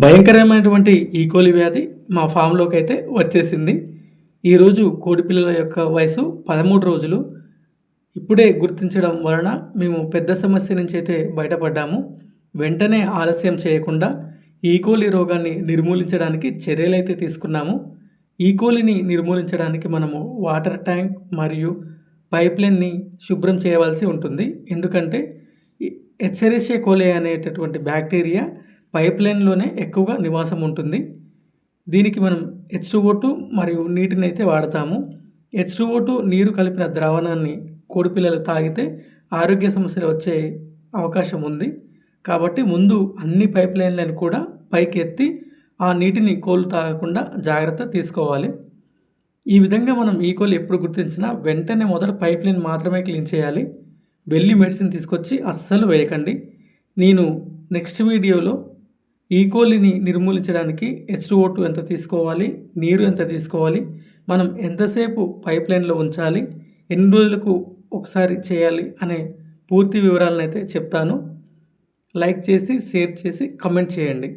భయంకరమైనటువంటి ఈకోలి వ్యాధి మా ఫామ్లోకి అయితే వచ్చేసింది. ఈరోజు కోడి పిల్లల యొక్క వయసు పదమూడు రోజులు. ఇప్పుడే గుర్తించడం వలన మేము పెద్ద సమస్య నుంచి అయితే బయటపడ్డాము. వెంటనే ఆలస్యం చేయకుండా ఈకోలి రోగాన్ని నిర్మూలించడానికి చర్యలు అయితే తీసుకున్నాము. ఈకోలిని నిర్మూలించడానికి మనము వాటర్ ట్యాంక్ మరియు పైప్లైన్ని శుభ్రం చేయవలసి ఉంటుంది. ఎందుకంటే హెచ్చరిషే కోలే అనేటటువంటి బ్యాక్టీరియా పైప్లైన్లోనే ఎక్కువగా నివాసం ఉంటుంది. దీనికి మనం హెచ్ టూ మరియు నీటిని అయితే వాడతాము. హెచ్ టూ నీరు కలిపిన ద్రావణాన్ని కోడిపిల్లలు తాగితే ఆరోగ్య సమస్యలు వచ్చే అవకాశం ఉంది. కాబట్టి ముందు అన్ని పైప్ లైన్లను కూడా పైకి ఎత్తి ఆ నీటిని కోలు తాగకుండా జాగ్రత్త తీసుకోవాలి. ఈ విధంగా మనం ఈ కోలు ఎప్పుడు గుర్తించినా వెంటనే మొదట పైప్ లైన్ మాత్రమే క్లీన్ చేయాలి. వెళ్ళి మెడిసిన్ తీసుకొచ్చి అస్సలు వేయకండి. నేను నెక్స్ట్ వీడియోలో ఈకోలిని నిర్మూలించడానికి హెచ్ టూ ఎంత తీసుకోవాలి? నీరు ఎంత తీసుకోవాలి? మనం ఎంతసేపు పైప్ లైన్లో ఉంచాలి? ఎన్ని రోజులకు ఒకసారి చేయాలి? అనే పూర్తి వివరాలను అయితే చెప్తాను. లైక్ చేసి షేర్ చేసి కమెంట్ చేయండి.